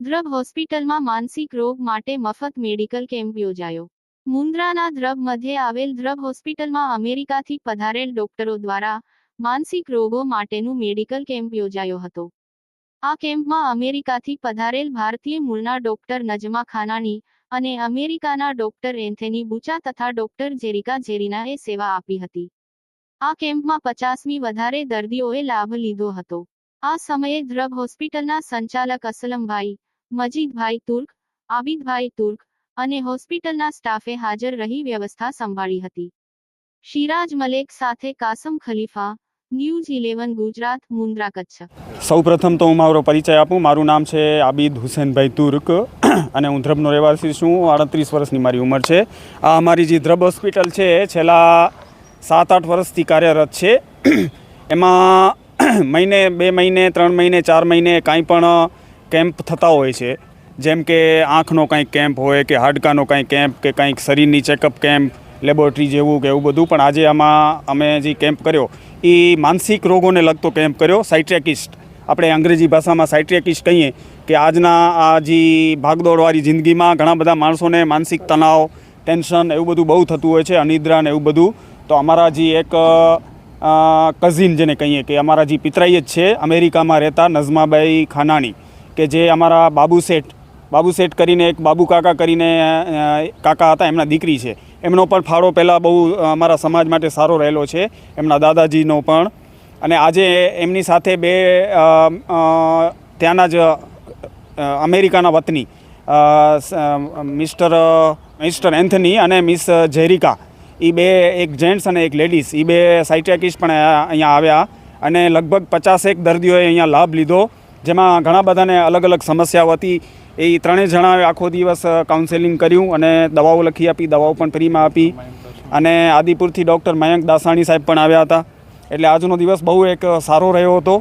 દ્રબ હોસ્પિટલમાં માનસિક રોગ માટે મફત મેડિકલ કેમ્પ યોજાયો. મુન્દ્રાના દ્રબ મધ્યે આવેલ દ્રબ હોસ્પિટલમાં અમેરિકાથી પધારેલ ડોક્ટરો દ્વારા માનસિક રોગો માટેનું મેડિકલ કેમ્પ યોજાયો હતો. આ કેમ્પમાં અમેરિકાથી પધારેલ ભારતીય મૂળના ડોક્ટર નજમા ખાનાની અને અમેરિકાના ડોક્ટર એન્થેની બુચા તથા ડોક્ટર જેરિકા જેરિનાએ સેવા આપી હતી. આ કેમ્પમાં પચાસમી વધારે દર્દીઓએ લાભ લીધો હતો. આ સમયે દ્રબ હોસ્પિટલના સંચાલક અસલમભાઈ, મજીદભાઈ તુર્ક, આબિદભાઈ તુર્ક અને હોસ્પિટલના સ્ટાફે હાજર રહી વ્યવસ્થા સંભાળી હતી. શિરાજ મલેક સાથે કાસમ ખલીફા, ન્યૂઝ ઇલેવન, ગુજરાત, મુન્દ્રા કચ્છ. સૌપ્રથમ તો હું મારો પરિચય આપું. મારું નામ છે આબિદ હુસેનભાઈ તુર્ક. અને હું ધ્રબનો રહેવાસી છું. આડત્રીસ વર્ષની મારી ઉંમર છે. આ અમારી જે ધ્રબ હોસ્પિટલ છે, છેલ્લા સાત આઠ વર્ષથી કાર્યરત છે. એમાં મહિને, બે મહિને, ત્રણ મહિને, ચાર મહિને કાંઈ પણ કેમ્પ થતા હોય છે. જેમ કે આંખનો કાંઈક કેમ્પ હોય કે હાડકાનો કાંઈક કેમ્પ કે કાંઈક શરીરની ચેકઅપ કેમ્પ, લેબોરેટરી જેવું કે એવું બધું, પણ આજે આમાં અમે જે કેમ્પ કર્યો એ માનસિક રોગોને લગતો કેમ્પ કર્યો સાઇટ્રેકિસ્ટ આપણે અંગ્રેજી ભાષામાં સાઇટ્રેકિસ્ટ કહીએ કે આજના આ જે ભાગદોડવાળી જિંદગીમાં ઘણા બધા માણસોને માનસિક તણાવ, ટેન્શન એવું બધું બહુ થતું હોય છે, અનિદ્રા ને એવું બધું. તો અમારા જે એક કઝિન જેને કહીએ કે અમારા જે પિતરાઈ જ છે, અમેરિકામાં રહેતા નઝમાબાઈ ખાનાણી, કે જે અમારા બાબુ શેઠ બાબુ શેઠ કરીને એક બાબુ કાકા કરીને કાકા હતા, એમના દીકરી છે. એમનો પણ ફાળો પહેલાં બહુ અમારા સમાજ માટે સારો રહેલો છે. એમના દાદાજીનો પણ અને આજે એમની સાથે બે ત્યાંના જ અમેરિકાના વતની મિસ્ટર મિસ્ટર એન્થની અને મિસ જેરિકા એ બે એક જેન્ટ્સ અને એક લેડીઝ એ બે સાઇટ્રેકિસ્ટ પણ અહીંયા આવ્યા અને લગભગ પચાસેક દર્દીઓએ અહીંયા લાભ લીધો, જેમાં ઘણા બધાને અલગ અલગ સમસ્યાઓ હતી. એ ત્રણેય જણાએ આખો દિવસ કાઉન્સેલિંગ કર્યું અને દવાઓ લખી આપી, દવાઓ પણ ફ્રીમાં આપી. અને આદિપુરથી ડૉક્ટર મયંક દાસાણી સાહેબ પણ આવ્યા હતા. એટલે આજનો દિવસ બહુ એક સારો રહ્યો હતો.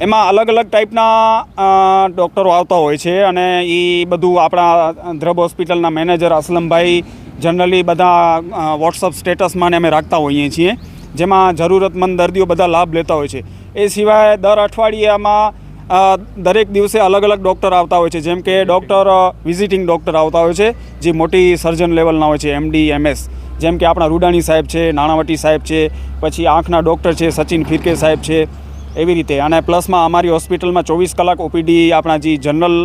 એમાં અલગ અલગ ટાઈપના ડૉક્ટરો આવતા હોય છે અને એ બધું આપણા ધ્રબ હોસ્પિટલના મેનેજર અસલમભાઈ જનરલી બધા વોટ્સઅપ સ્ટેટસમાં અમે રાખતા હોઈએ છીએ. જેમાં જરૂરતમંદ દર્દીઓ બધા લાભ લેતા હોય છે. એ સિવાય દર અઠવાડિયામાં દરેક દિવસે અલગ અલગ ડૉક્ટર આવતા હોય છે. જેમ કે ડૉક્ટર વિઝિટિંગ ડૉક્ટર આવતા હોય છે, જે મોટી સર્જન લેવલના હોય છે એમડી એમએસ જેમ કે આપણા રૂડાણી સાહેબ છે, નાણાવટી સાહેબ છે, પછી આંખના ડૉક્ટર છે, સચિન ફિરકે સાહેબ છે, એવી રીતે. અને પ્લસમાં અમારી હોસ્પિટલમાં ચોવીસ કલાક ઓપીડી આપણા જે જનરલ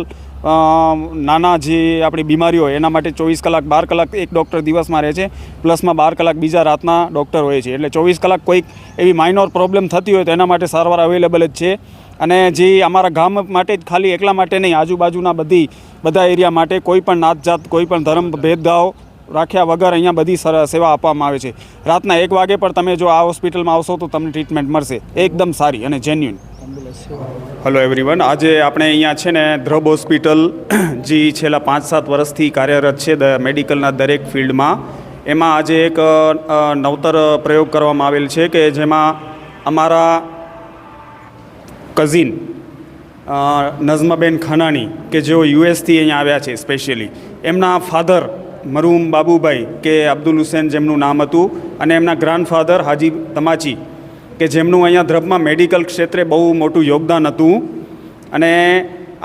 નાના જે આપણી બીમારીઓ એના માટે ચોવીસ કલાક, બાર કલાક એક ડૉક્ટર દિવસમાં રહે છે પ્લસમાં બાર કલાક બીજા રાતના ડૉક્ટર હોય છે. એટલે ચોવીસ કલાક કોઈક એવી માઇનોર પ્રોબ્લેમ થતી હોય તો એના માટે સારવાર અવેલેબલ જ છે. અને જે અમારા ગામ માટે જ ખાલી એકલા માટે નહીં, આજુબાજુના બધી, બધા એરિયા માટે કોઈ પણ નાત જાત કોઈ ધર્મ ભેદભાવ રાખ્યા વગર અહીંયા બધી સેવા આપવામાં આવે છે. રાતના એક વાગે પણ તમે જો આ હોસ્પિટલમાં આવશો તો તમને ટ્રીટમેન્ટ મળશે. એકદમ સારી અને જેન્યુન હલો એવરીવન આજે આપણે અહીંયા છે ને ધ્રબ હોસ્પિટલ જે છેલ્લા પાંચ સાત વર્ષથી કાર્યરત છે મેડિકલના દરેક ફિલ્ડમાં. એમાં આજે એક નવતર પ્રયોગ કરવામાં આવેલ છે કે જેમાં અમારા કઝિન નઝમાબેન ખાનાણી કે જેઓ યુએસથી અહીંયા આવ્યા છે સ્પેશિયલી એમના ફાધર મરૂમ બાબુભાઈ કે અબ્દુલ હુસેન જેમનું નામ હતું અને એમના ગ્રાન્ડફાધર હાજી તમાચી કે જેમનું અહીંયા ધ્રબમાં મેડિકલ ક્ષેત્રે બહુ મોટું યોગદાન હતું. અને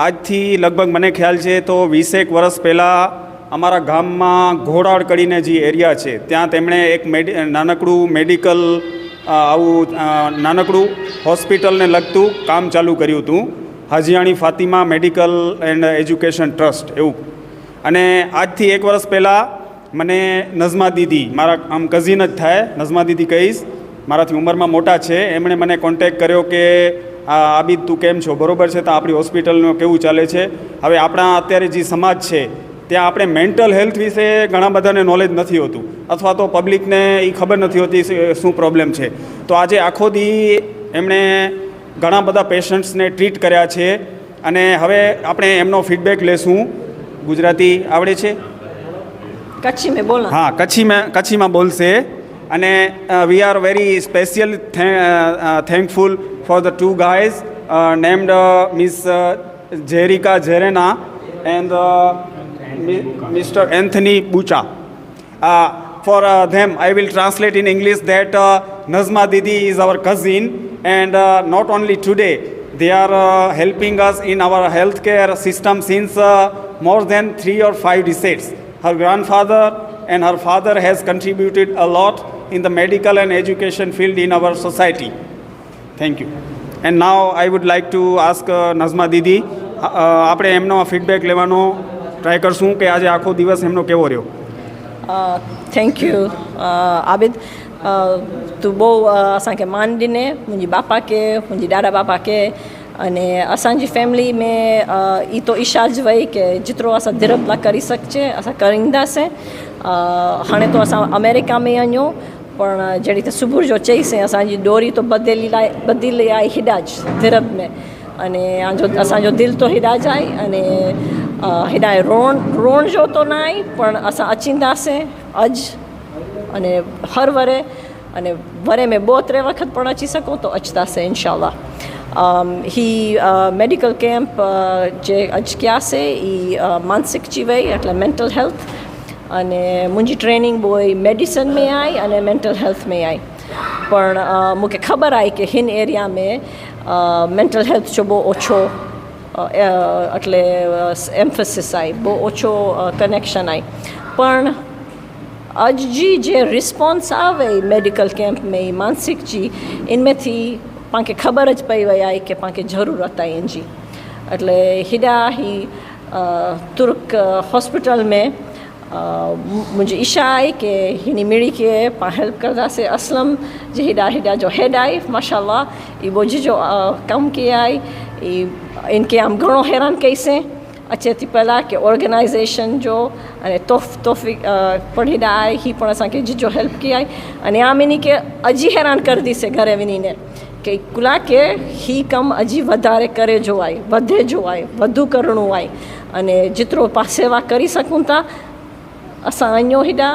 આજથી લગભગ મને ખ્યાલ છે તો વીસેક વર્ષ પહેલાં અમારા ગામમાં ઘોડાડ કરીને જે એરિયા છે, ત્યાં તેમણે એક મેડિ, નાનકડું મેડિકલ આવું નાનકડું હોસ્પિટલને લગતું કામ ચાલુ કર્યું હતું. Hajiyani Fatima medical and education trust, એવું. અને આજથી એક વર્ષ પહેલાં મને નઝમા દીદી, મારા આમ કઝિન જ થાય, નઝમા દીદી કહીશ મારાથી ઉંમરમાં મોટા છે. એમણે મને કોન્ટેક કર્યો કે આ આબિદ તું કેમ છો? બરોબર છે? તો આપણી હોસ્પિટલનું કેવું ચાલે છે? હવે આપણા અત્યારે જે સમાજ છે ત્યાં આપણે મેન્ટલ હેલ્થ વિશે ઘણા બધાને નોલેજ નથી હોતું. અથવા તો પબ્લિકને એ ખબર નથી હોતી શું પ્રોબ્લેમ છે. તો આજે આખો દી એમણે ઘણા બધા પેશન્ટ્સને ટ્રીટ કર્યા છે. અને હવે આપણે એમનો ફીડબેક લેશું. ગુજરાતી આવડે છે? કચ્છી મેં બોલ. હા કચ્છીમાં કચ્છીમાં બોલશે. અને we are very special thankful for the two guys named miss Jerica જેરેના and mister Anthony બુચા for uh, them, I will translate in English that uh, Nazma Didi is our cousin, and uh, not only today, they are uh, helping us in our healthcare system since uh, more than three or five decades. Her grandfather and her father has contributed a lot in the medical and education field in our society. Thank you. And now I would like to ask uh, Nazma Didi, આપણે એમનો feedback લેવાનો try કરશું કે આજે આખો દિવસ એમનો કેવો રહ્યો થેન્ક યુ આબિદ તું બહુ असांखे मान ॾिने मुंहिंजे बापा खे मुंहिंजे ॾाॾा बापा खे અને असांजी फैमिली में ई तो इशाज वई की जेतिरो असां दिरबला करी सघिजे असां करींदासीं हाणे तो असां अमेरिका में वञूं पण जहिड़ी त सुबुह जो चईसीं असांजी डोरी तो बदिली लाइ बदिली आहे हिडाज दिरब में अने आंजो असांजो दिलि तो हिडाज आहे अने अ, हिडाए रोण रोण जो तो न आहे पण असां अचींदासीं अॼु अने हर वरे अने वरे में ॿ टे वक़्त पण अची सघूं तो अचंदासीं इनशाला ही મેડિકલ કેમ્પ જે અજ કયાસે એ માનસિક ચીવઈ એટલે મેન્ટલ હેલ્થ અને મુંहिंजी ट्रेनिंग बि हुई मेडिसन में आई अने मेंटल हेल्थ में आई पण मूंखे ख़बर आहे की हिन एरिया में मेंटल हेल्थ जो बि ओछो એટલે એમ્ફસિસ આવી બહુ ઓછો કનેક્શન આવી પણ અજજી જે રિસ્પોન્સ આવે મેડિકલ કેમ્પ મેં એ માનસિકજી ઇનમેથી પાંખે ખબર જ પઈ વઈ આવી કે પાંખે જરૂરત આવી એનજી એટલે હિડા હી તુર્ક હોસ્પિટલ મેં मुंहिंजी इच्छा आहे की हिन मिड़ी खे पाण हेल्प कंदासीं असलम जे हेॾा हेॾा जो हेड आहे माशा ई मुंहिंजी जो कमु कीअं आहे ई इन खे आम घणो हैरान कईसीं अचे थी पहिला की ऑर्गेनाइज़ेशन जो अने तोहफ़ तोहफ़ी पिण हेॾा आहे हीअ पिणु असांखे जो हेल्प कई आहे अने आम इन खे अॼु हैरान करदीसीं घर वञी ने की कुला खे हीउ कमु अॼु वधारे करे जो आहे वधे जो आहे वधू करिणो आहे अने जेतिरो पासेवा करी सघूं था असां अञो हेॾा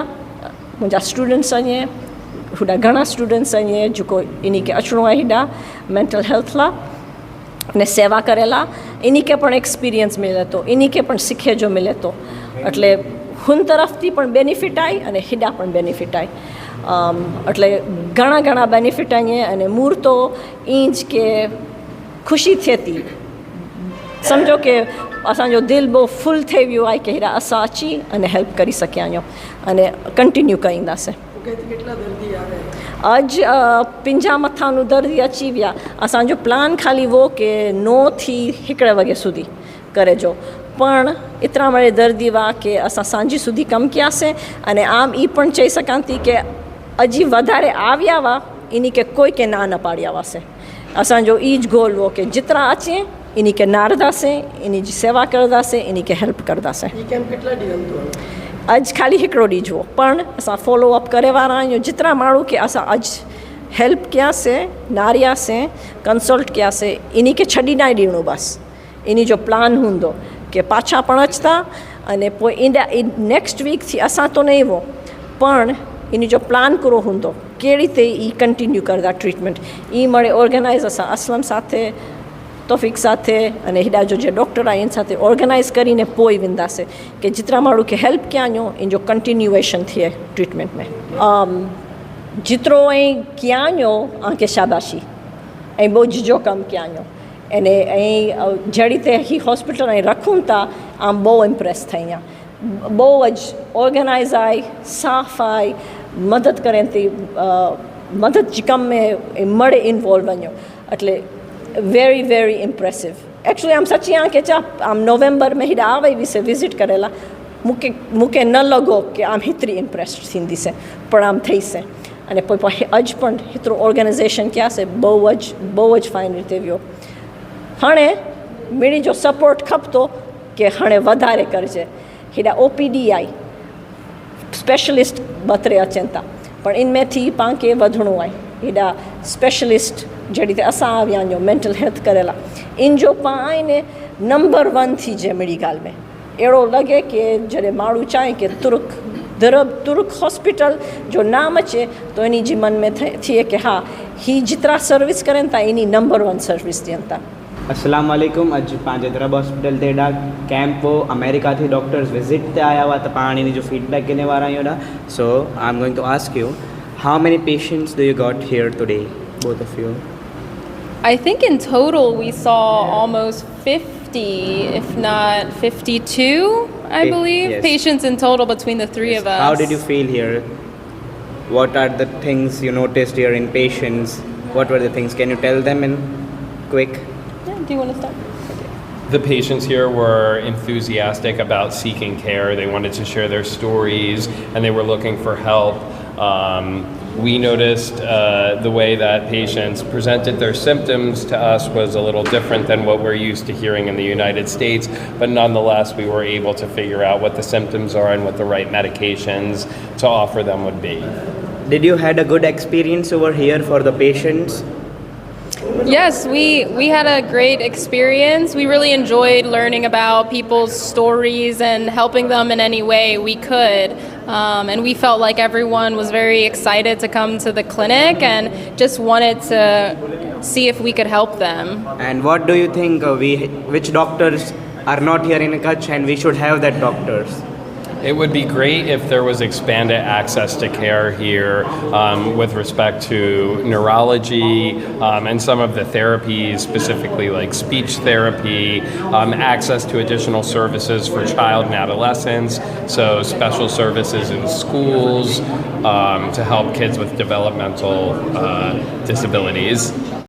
मुंहिंजा स्टूडेंट्स अञे हेॾा घणा स्टूडेंट्स अञे जेको इन खे अचिणो आहे हेॾा मेंटल हेल्थ लाइ અને સેવા કરેલા એની કે પણ એક્સપિરિયન્સ મળે તો એની કે પણ શીખે જો મળે તો એટલે હુન તરફથી પણ બેનિફિટ આવી અને હિડા પણ બેનિફિટ આવી અમ, એટલે ઘણા ઘણા બેનિફિટ અહીંયા અને મૂળ તો એ જ કે ખુશી થયેતી સમજો કે અસાંજો દિલ બહુ ફૂલ થઈ વિयो आहे કે हीरा असां अची અને હેલ્પ કરી શક્યા આયો. અને કન્ટિન્યુ કઈંદાસે અજ પિંજા મથાનું દર્દી અચી વિયા અસાંજો પ્લાન ખાલી वो કે નો થી हिकिड़े वॻे સુધી કરે જો. પણ એતરા મળે દર્દી વા કે અસાં સાંજી સુધી કમ ક્યાસે અને આમ એ પણ ચઈ શકાતી કે હજી વધારે આવ્યા વા એની કે કોઈ કે ના ન પાડ્યા વાસે અસાંજો એ જ ગોલ વો કે જેતરા અચે इन्हीं के नारदा से इन्हीं जी सेवा करदा से इन्हीं के हेल्प करदा से अॼु ख़ाली हिकिड़ो ॾींहुं जो पण असां फॉलो अप करे वारा आहियूं जेतिरा माण्हू खे असां अॼु हेल्प कयासीं नारियासीं कंसल्ट कयासीं इन खे छॾी न ॾियणो बसि इन जो प्लान हूंदो की पाछा पण अचंदा અને પોઈ ઈંડા નેક્સ્ટ વીકથી અસાં તો નહીં વો પણ એની જો પ્લાન કરો હુંદો કેવી રીતે એ કન્ટિન્યુ કરતા ટ્રીટમેન્ટ એ મળે ઓર્ગેનાઇઝ અસાં અસલમ સાથે તોફિક સાથે અને હિડાજો જે ડૉક્ટર આ એની સાથે ઓર્ગેનાઇઝ કરીને પોઈ વિંદાસે કે જેતરા માળું કે હેલ્પ ક્યાં જો ઇન જો કન્ટિન્યુએશન થિયે ટ્રીટમેंट में જેતરો અહીં ક્યાં જો આંકે શાબાશી. અહીં બહુ જીજો કમ ક્યાં જો એને અહીં જે રીતે હી હોસ્પિટલ અહીં રખું તા આમ બહુ ઇમ્પ્રેસ થઈ અહીંયા બહુ જ ઓર્ગેનાઇઝ આઈ સાફ આઈ મદદ કરે તે મદદ જ કમ મેં મળે ઇન્વોલ્વ વન્યો એટલે વેરી વેરી ઇમ્પ્રેસિવ એકચ્યુઅલી આમ સચી આંખે ચા આમ નવેમ્બર મહિને આવે વિશે વિઝિટ કરેલા મૂકે મૂકે ન લગો કે આમ હિતરી ઇમ્પ્રેસ્ડ થીંદી છે પણ આમ થઈ છે અને કોઈ અજ પણ હિતરો ઓર્ગેનાઇઝેશન ક્યાં છે બહુ જ બહુ જ ફાઇન રીતે વ્યો હણે મીણી જો સપોર્ટ ખપતો કે હણે વધારે કરજે હેડા ઓપીડીઆઈ સ્પેશલિસ્ટ બતરે અચેનતા પણ ઇનમેથી પાંકે વધણું આય હેડા સ્પેશલિસ્ટ जे रीते असां विया आहियूं मेंटल हेल्थ करे लाइ इन जो पाण आहिनि नंबर वन थी जे अहिड़ी ॻाल्हि में अहिड़ो लॻे की जॾहिं माण्हू चाहे की तुर्क दरब तुर्क हॉस्पिटल जो नाम अचे तो इन जी मन में थिए की हा ही जेतिरा सर्विस करनि था इन नंबर वन सर्विस ॾियनि था असलम अॼु पंहिंजे दरब हॉस्पिटल ते हेॾा कैम्प हो अमेरिका ते डॉक्टर्स विज़िट ते आया हुआ त पाण हिन जो फीडबैक ॾियण वारा आहियूं हेॾा so I am going to ask you how many patients do you got here today both of you I think in total we saw almost 50, if not 52, I believe, yes. patients in total between the three of us. How did you feel here? What are the things you noticed here in patients? What were the things? Can you tell them in quick? Yeah, do you want to start? The patients here were enthusiastic about seeking care. They wanted to share their stories and they were looking for help. Um, we noticed uh, the way that patients presented their symptoms to us was a little different than what we're used to hearing in the United States, but nonetheless, we were able to figure out what the symptoms are and what the right medications to offer them would be. Did you had a good experience over here for the patients? Yes, we, we had a great experience. We really enjoyed learning about people's stories and helping them in any way we could. Um, and we felt like everyone was very excited to come to the clinic and just wanted to see if we could help them. And what do you think uh, we which doctors are not here in Kutch and we should have that doctors? It would be great if there was expanded access to care here um, with respect to neurology um, and some of the therapies, specifically like speech therapy, um, access to additional services for child and adolescents, so special services in schools um, to help kids with developmental uh, disabilities.